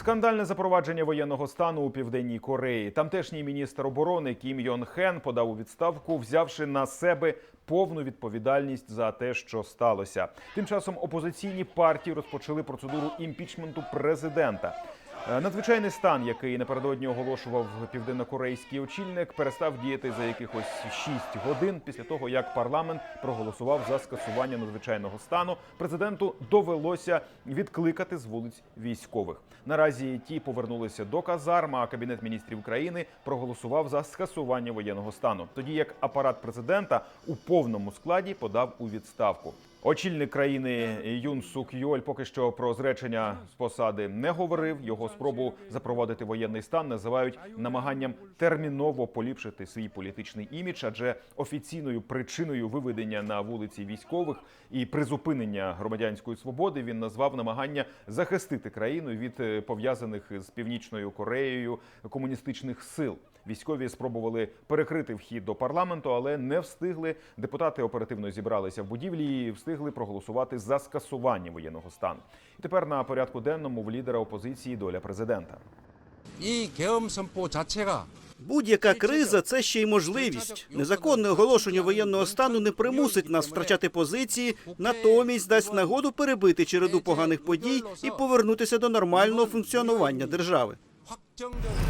Скандальне запровадження воєнного стану у південній Кореї. Тамтешній міністр оборони Кім Йон Хен подав у відставку, взявши на себе повну відповідальність за те, що сталося. Тим часом опозиційні партії розпочали процедуру імпічменту президента. Е, Надзвичайний стан, який напередодні оголошував південнокорейський очільник, перестав діяти за якихось 6 годин після того, як парламент проголосував за скасування надзвичайного стану. Президенту довелося відкликати з вулиць військових. Наразі ті повернулися до казарм, а кабінет міністрів країни проголосував за скасування воєнного стану, тоді як апарат президента у повному складі подав у відставку. Очільник країни Юн Сук Йоль поки що про зречення з посади не говорив. Його спробу запровадити воєнний стан називають намаганням терміново поліпшити свій політичний імідж, адже офіційною причиною виведення на вулиці військових і призупинення громадянської свободи він назвав намагання захистити країну від е, пов'язаних з північною Кореєю комуністичних сил. Військові спробували перекрити вхід до парламенту, але не встигли. Депутати оперативно зібралися в будівлі і встигли проголосувати за скасування воєнного стану. І тепер на порядку денному в лідера опозиції доля президента. 이 계엄 선포 자체가 Будь-яка криза це ще й можливість. Незаконне оголошення воєнного стану не примусить нас втрачати позиції, натомість дасть нагоду перебити череду поганих подій і повернутися до нормального функціонування держави. 확정적